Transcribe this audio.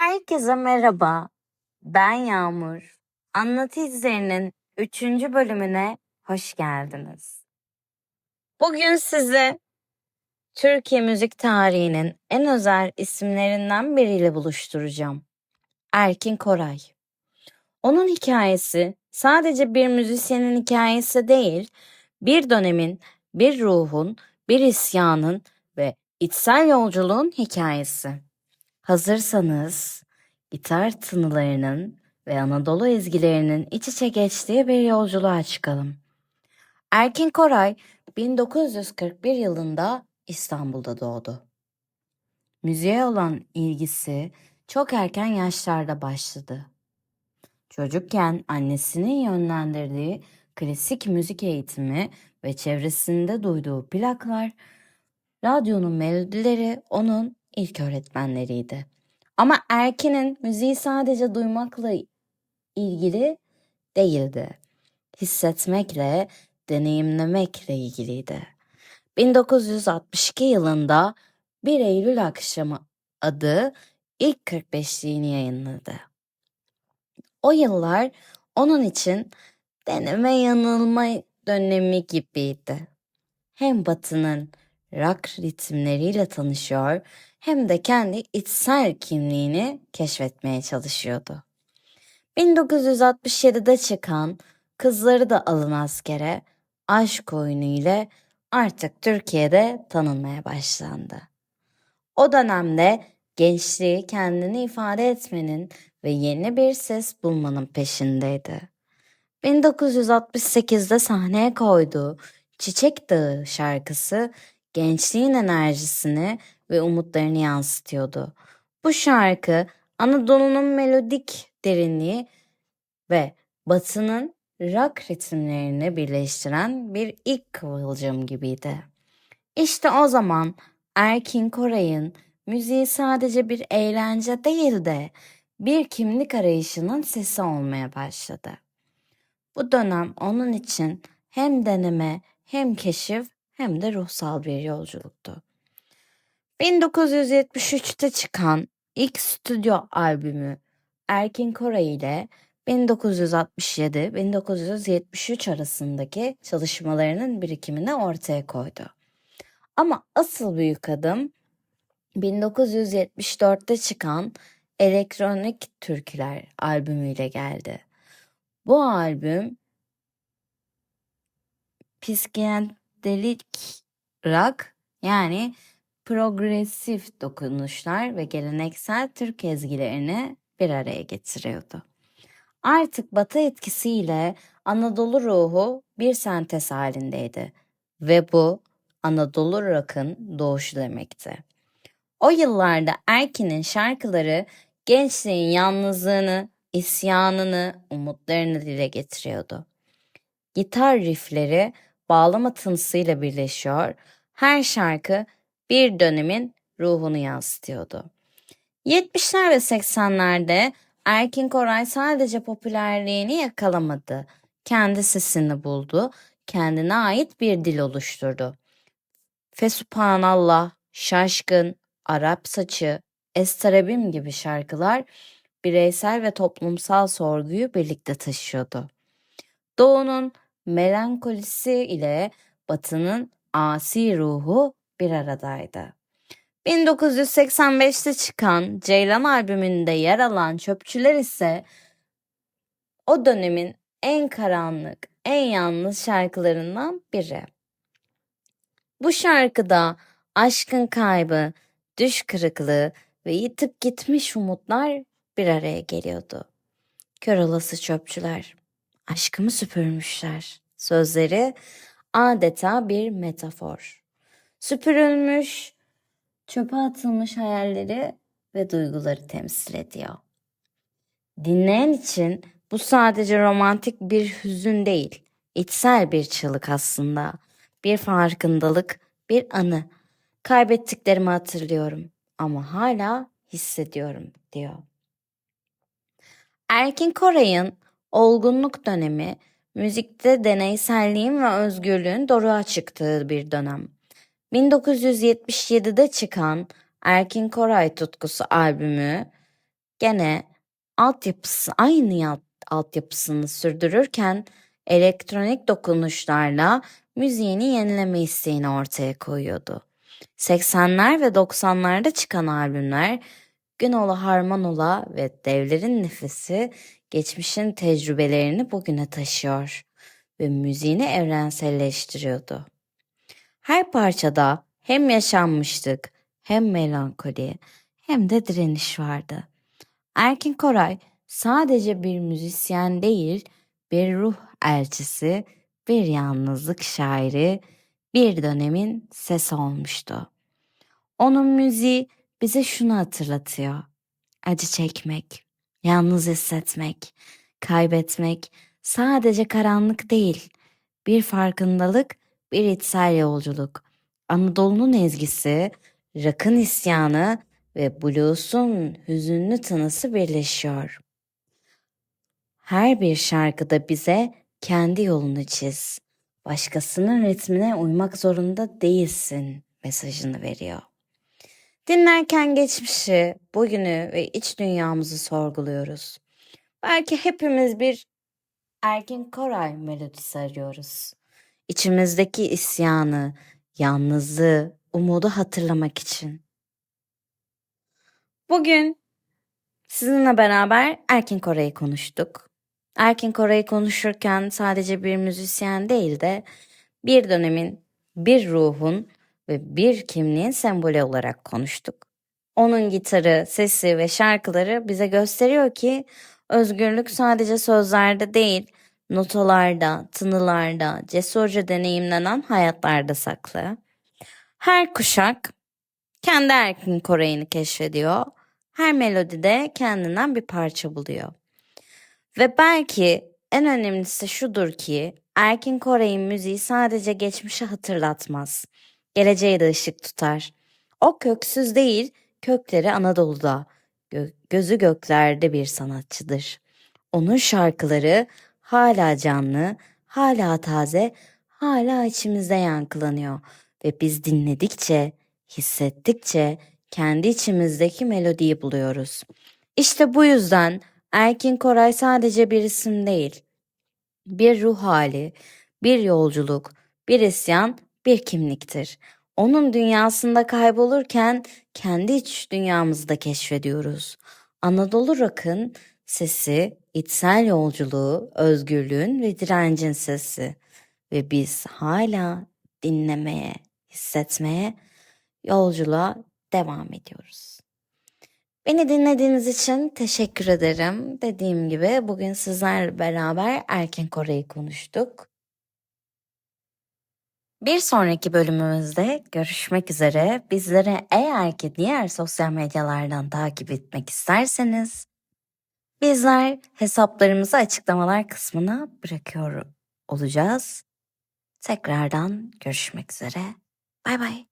Herkese merhaba. Ben Yağmur. Anlatı izlerinin 3. bölümüne hoş geldiniz. Bugün size Türkiye müzik tarihinin en özel isimlerinden biriyle buluşturacağım. Erkin Koray. Onun hikayesi sadece bir müzisyenin hikayesi değil, bir dönemin, bir ruhun, bir isyanın ve içsel yolculuğun hikayesi. Hazırsanız gitar tınılarının ve Anadolu ezgilerinin iç içe geçtiği bir yolculuğa çıkalım. Erkin Koray 1941 yılında İstanbul'da doğdu. Müziğe olan ilgisi çok erken yaşlarda başladı. Çocukken annesinin yönlendirdiği klasik müzik eğitimi ve çevresinde duyduğu plaklar, radyonun melodileri onun ilk öğretmenleriydi. Ama Erkin'in müziği sadece duymakla ilgili değildi. Hissetmekle, deneyimlemekle ilgiliydi. 1962 yılında 1 Eylül akşamı adı ilk 45'liğini yayınladı. O yıllar onun için deneme yanılma dönemi gibiydi. Hem Batı'nın rock ritimleriyle tanışıyor hem de kendi içsel kimliğini keşfetmeye çalışıyordu. 1967'de çıkan Kızları da Alın Askere aşk oyunu ile artık Türkiye'de tanınmaya başlandı. O dönemde gençliği kendini ifade etmenin ve yeni bir ses bulmanın peşindeydi. 1968'de sahneye koyduğu Çiçek Dağı şarkısı gençliğin enerjisini ve umutlarını yansıtıyordu. Bu şarkı Anadolu'nun melodik derinliği ve Batı'nın rock ritimlerini birleştiren bir ilk kıvılcım gibiydi. İşte o zaman Erkin Koray'ın müziği sadece bir eğlence değil de bir kimlik arayışının sesi olmaya başladı. Bu dönem onun için hem deneme hem keşif hem de ruhsal bir yolculuktu. 1973'te çıkan ilk stüdyo albümü Erkin Koray ile 1967-1973 arasındaki çalışmalarının birikimini ortaya koydu. Ama asıl büyük adım 1974'te çıkan Elektronik Türküler albümüyle geldi. Bu albüm psikedelik rock yani progresif dokunuşlar ve geleneksel Türk ezgilerini bir araya getiriyordu. Artık Batı etkisiyle Anadolu ruhu bir sentez halindeydi ve bu Anadolu rock'ın doğuşu demekti. O yıllarda Erkin'in şarkıları gençliğin yalnızlığını, isyanını, umutlarını dile getiriyordu. Gitar riffleri bağlama tınısıyla birleşiyor, her şarkı bir dönemin ruhunu yansıtıyordu. 70'ler ve 80'lerde Erkin Koray sadece popülerliğini yakalamadı. Kendi sesini buldu, kendine ait bir dil oluşturdu. Fesubhanallah, Şaşkın, Arap Saçı, Estarabim gibi şarkılar bireysel ve toplumsal sorguyu birlikte taşıyordu. Doğu'nun melankolisi ile Batı'nın asi ruhu bir aradaydı. 1985'te çıkan Ceylan albümünde yer alan Çöpçüler ise o dönemin en karanlık, en yalnız şarkılarından biri. Bu şarkıda aşkın kaybı, düş kırıklığı ve yitip gitmiş umutlar bir araya geliyordu. Kör olası çöpçüler, aşkımı süpürmüşler. Sözleri adeta bir metafor. Süpürülmüş, çöpe atılmış hayalleri ve duyguları temsil ediyor. Dinleyen için bu sadece romantik bir hüzün değil, içsel bir çığlık aslında. Bir farkındalık, bir anı. Kaybettiklerimi hatırlıyorum ama hala hissediyorum diyor. Erkin Koray'ın olgunluk dönemi müzikte deneyselliğin ve özgürlüğün doruğa çıktığı bir dönem. 1977'de çıkan Erkin Koray Tutkusu albümü gene altyapısı aynı altyapısını sürdürürken elektronik dokunuşlarla müziğini yenileme isteğini ortaya koyuyordu. 80'ler ve 90'larda çıkan albümler Günola Harmanola ve Devlerin Nefesi geçmişin tecrübelerini bugüne taşıyor ve müziğini evrenselleştiriyordu. Her parçada hem yaşanmışlık, hem melankoli, hem de direniş vardı. Erkin Koray sadece bir müzisyen değil, bir ruh elçisi, bir yalnızlık şairi, bir dönemin sesi olmuştu. Onun müziği bize şunu hatırlatıyor. Acı çekmek, yalnız hissetmek, kaybetmek sadece karanlık değil, bir farkındalık, bir içsel yolculuk. Anadolu'nun ezgisi, rock'ın isyanı ve blues'un hüzünlü tınısı birleşiyor. Her bir şarkıda bize kendi yolunu çiz. Başkasının ritmine uymak zorunda değilsin mesajını veriyor. Dinlerken geçmişi, bugünü ve iç dünyamızı sorguluyoruz. Belki hepimiz bir Erkin Koray melodisi arıyoruz. İçimizdeki isyanı, yalnızlığı, umudu hatırlamak için. Bugün sizinle beraber Erkin Koray'ı konuştuk. Erkin Koray'ı konuşurken sadece bir müzisyen değil de bir dönemin, bir ruhun ve bir kimliğin sembolü olarak konuştuk. Onun gitarı, sesi ve şarkıları bize gösteriyor ki özgürlük sadece sözlerde değil, notalarda, tınılarda, cesurca deneyimlenen hayatlarda saklı. Her kuşak kendi Erkin Koray'ını keşfediyor. Her melodide kendinden bir parça buluyor. Ve belki en önemlisi şudur ki Erkin Koray'ın müziği sadece geçmişi hatırlatmaz. Geleceğe de ışık tutar. O köksüz değil, kökleri Anadolu'da, gö- gözü göklerde bir sanatçıdır. Onun şarkıları hala canlı, hala taze, hala içimizde yankılanıyor ve biz dinledikçe, hissettikçe kendi içimizdeki melodiyi buluyoruz. İşte bu yüzden Erkin Koray sadece bir isim değil, bir ruh hali, bir yolculuk, bir isyan, bir kimliktir. Onun dünyasında kaybolurken kendi iç dünyamızı da keşfediyoruz. Anadolu Rock'ın sesi, içsel yolculuğu, özgürlüğün ve direncin sesi. Ve biz hala dinlemeye, hissetmeye, yolculuğa devam ediyoruz. Beni dinlediğiniz için teşekkür ederim. Dediğim gibi bugün sizlerle beraber Erken Kore'yi konuştuk. Bir sonraki bölümümüzde görüşmek üzere. Bizleri eğer ki diğer sosyal medyalardan takip etmek isterseniz bizler hesaplarımızı açıklamalar kısmına bırakıyor olacağız. Tekrardan görüşmek üzere. Bay bay.